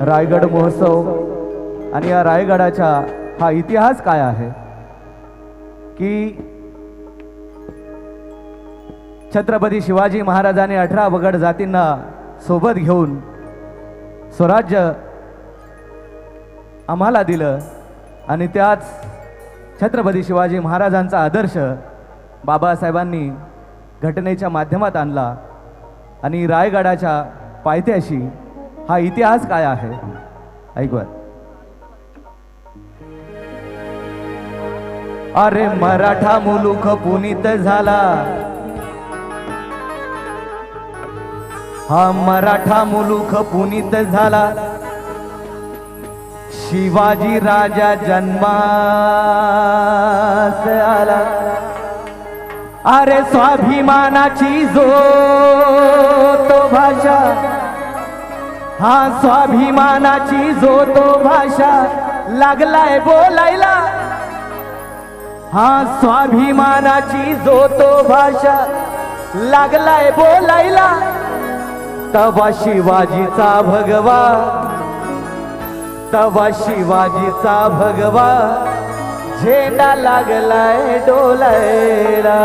रायगड महोत्सव. आणि या रायगडाचा हा इतिहास काय आहे? की छत्रपती शिवाजी महाराजांनी अठरा वगड जातींना सोबत घेऊन स्वराज्य आम्हाला दिलं आणि त्याच छत्रपती शिवाजी महाराजांचा आदर्श बाबासाहेबांनी घटनेच्या माध्यमात आणला आणि रायगडाच्या पायथ्याशी हा इतिहास काय आहे? ऐकवा अरे मराठा मुलुख पुनीत झाला. हा मराठा मुलुख पुनीत झाला. शिवाजी राजा जन्मास आला. अरे स्वाभिमानाची जो तो भाषा. हा स्वाभिमानाची जो तो भाषा लागलाय बोलायला हा स्वाभिमानाची जो तो भाषा लागलाय बोलायला तवा शिवाजीचा भगवा तवा शिवाजीचा भगवा झेंडा लागलाय डोलायला.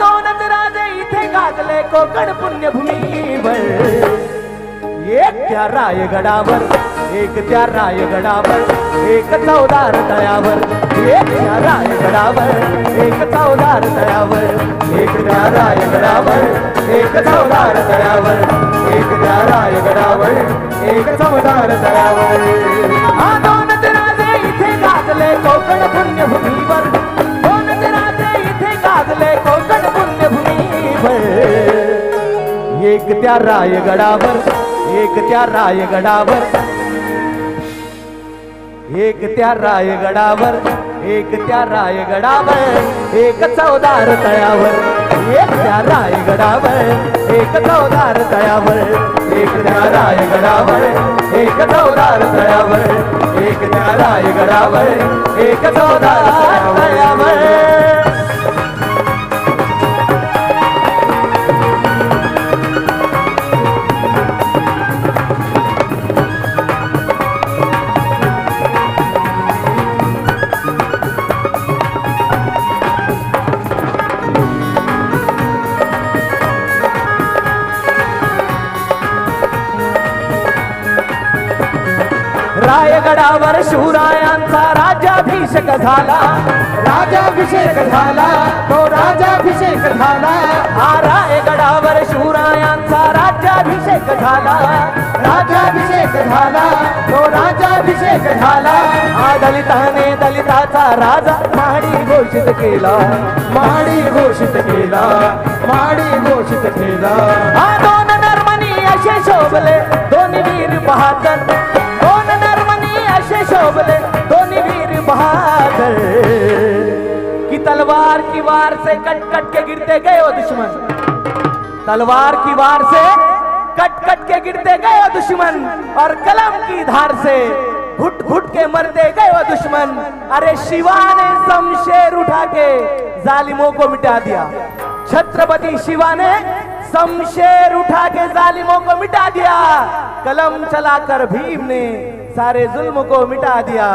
दोनच राजे इथे गाजले कोकण पुण्यभूमीवर. एक त्या रायगडावर एक त्या रायगडावर एक चौदार तळ्यावर. एक त्या रायगडावर एक चौदार तळ्यावर. एक त्या रायगडावर एक चौदार तळ्यावर. एक त्या रायगडावर एक चौदार तळ्यावर. हा दोनच राजे इथे गाजले कोकण एक त्या रायगडावर एक त्या रायगडावर. एक त्या रायगडावर एक त्या रायगडावर एक चौदार तळ्यावर. एक त्या रायगडावर एक चौदार तळ्यावर. एक त्या रायगडावर एक चौदार तळ्यावर. एक त्या रायगडावर एक चौदार रायगडावर शिवरायांचा राज्याभिषेक झाला. राजाभिषेक झाला. तो राजाभिषेक झाला. हा रायगडावर शिवरायांचा राज्याभिषेक झाला. राजाभिषेक झाला. तो राजाभिषेक झाला. हा दलिताने दलिताचा राजा महाडी घोषित केला. माडी घोषित केला. माडी घोषित केला. हा दोन नर्मनी असे शोभले. दोन वीर बहादर तलवार की वार से कट कट के गिरते गए वो दुश्मन। तलवार की वार से कट कट के गिरते गए वो दुश्मन। और कलम की धार से घुट घुट के मरते गए वो दुश्मन। अरे शिवा ने शमशेर उठा के जालिमों को मिटा दिया। छत्रपति शिवा ने शमशेर उठा के जालिमों को मिटा दिया। कलम चलाकर भीम ने सारे जुल्म को मिटा दिया।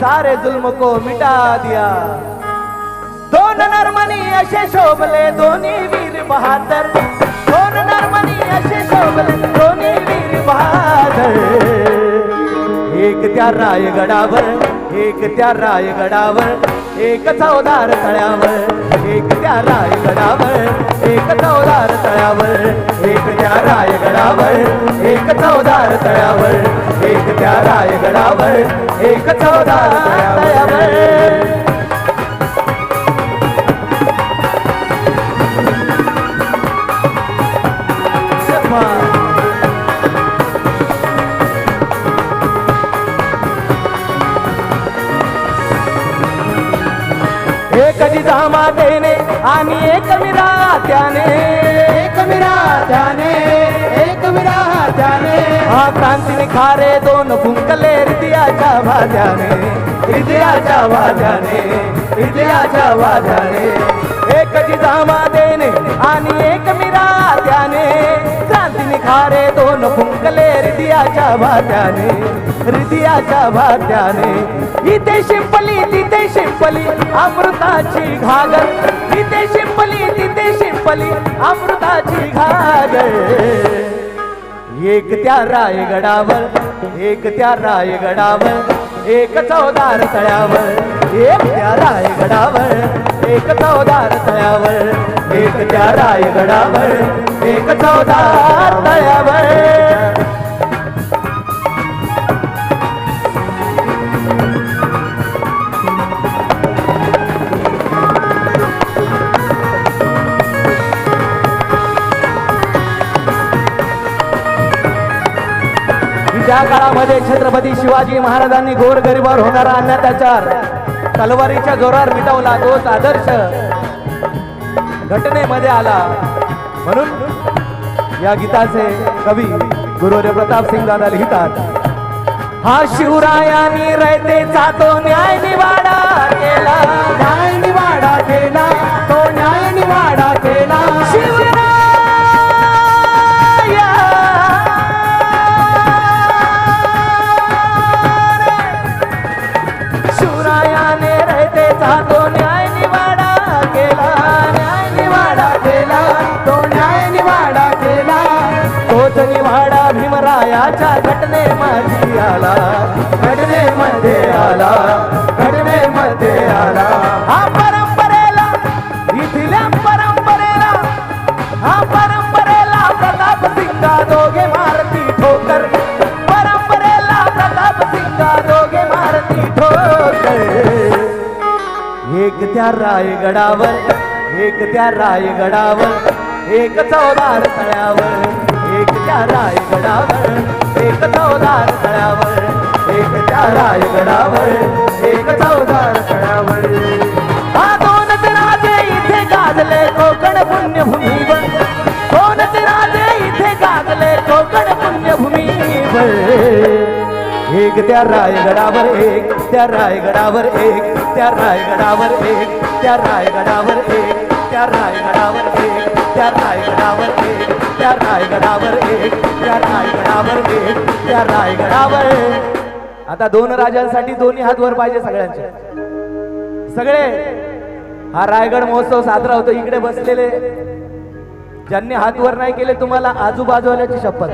सारे जुल्म को मिटा दिया। सोन नर्मणी असे शोभले दोन्ही वीर बहादर. दोन नर्मणी असे शोभले दोन्ही वीर बहादर. एक त्या रायगडावर एक त्या रायगडावर एक चौदार तळ्यावर. एक त्या रायगडावर एक चौदार तळ्यावर. एक त्या रायगडावर एक चौदार तळ्यावर. एक त्या रायगडावर एक चौदार तळ्यावर. एक जिजामा देणे आणि एक मिरा त्याने. एक विरा त्याने एक विरा त्याने. हा क्रांतीने खारे दोन फुंकले हृदयाच्या भाज्याने हृदयाच्या भाज्याने हृदयाच्या भाज्याने एक जिजामा देणे आणि एक मिरा त्याने. अरे दोन फुंकले हृदयाच्या भात्याने हृदयाच्या भात्याने. इथे शिंपली तिथे शिंपली अमृताची घागर. इथे शिंपली तिथे शिंपली अमृताची घागर. एक त्या रायगडावर एक त्या रायगडावर एक चौदार तळ्यावर. एक त्या रायगडावर एक चौदार तळ्यावर. एक त्या रायगडावर एक चौदार तळ्यावर. त्या काळामध्ये छत्रपती शिवाजी महाराजांनी गोरगरिबावर होणारा अन्याचार तलवारीच्या जोरावर मिटवला तोच आदर्श घटनेमध्ये आला. म्हणून या गीताचे कवी गुरुदेव प्रताप सिंग दादा लिहितात हा शिवरायांनी रयतेचा तो न्याय निवाडा केला. घटने माझी आला. घटनेमध्ये आला. घटनेमध्ये आला. हा परंपरेला इथल्या परंपरेला हा परंपरेला प्रताप सिंगा दोघे मारती ठोकर. परंपरेला प्रताप सिंगा दोघे मारती ठोकर. एक त्या रायगडावर एक त्या रायगडावर एक चौदार तळ्यावर त्या रायगडावर एक चौदार तळ्यावर एक त्या रायगडावर एक चौदार तळ्यावर हा दोनच राजे इथे गाजले कोकण पुण्यभूमीवर. दोनच राजे इथे गाजले कोकण पुण्यभूमीवर. एक त्या रायगडावर एक त्या रायगडावर एक त्या रायगडावर एक त्या रायगडावर एक. त्या रायगडावर एक त्या रायगडावर एक त्या रायगडावर एक त्या रायगडावर एक त्या रायगडावर आता दोन राजांसाठी दोन्ही हात वर पाहिजे सगळ्यांचे. सगळे? हा रायगड महोत्सव साजरा होतो इकडे बसलेले. ज्यांनी हात वर नाही केले तुम्हाला आजूबाजूवाल्याची शपथ.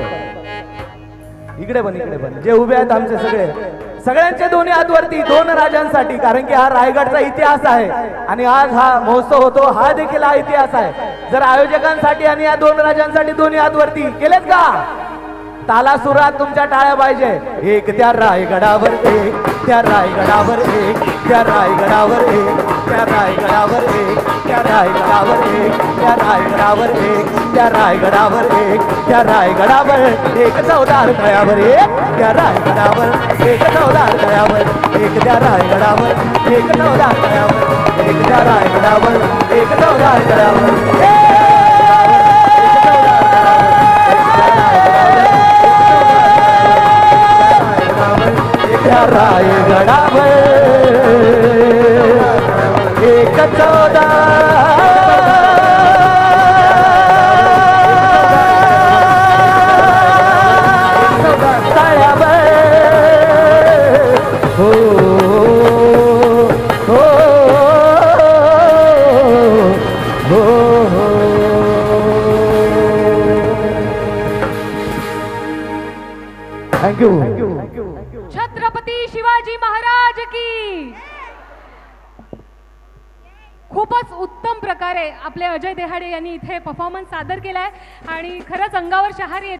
इकडे पण इकडे पण. जे उभे आहेत आमचे सगळे. सगळ्यांचे दोन्ही हातवरती दोन राजांसाठी कारण की हा रायगडचा इतिहास आहे. आणि आज हा महोत्सव होतो हा देखील हा इतिहास आहे. जर आयोजकांसाठी आणि या दोन राजांसाठी दोन्ही हातवरती केलेत का? ताला सुरात तुमच्या टाळ्या पाहिजे. एक त्या रायगडावर एक त्या रायगडावर एक त्या रायगडावर एक. त्या रायगडावर एक त्या रायगडावर एक त्या रायगडावर एक त्या रायगडावर एक त्या रायगडावर एक चौदार तळ्यावर एक त्या रायगडावर एक चौदार तळ्यावर एक त्या रायगडावर एक चौदार तळ्यावर एक त्या रायगडावर एक चौदार तळ्यावर रायगडावर एक चौदा तळ्यावर हो हो हो हो थँक्यू छत्रपती शिवाजी महाराज की खूपच उत्तम प्रकारे आपले अजय देहाडे यांनी इथे परफॉर्मन्स सादर केला आहे आणि खरंच अंगावर शहारी येते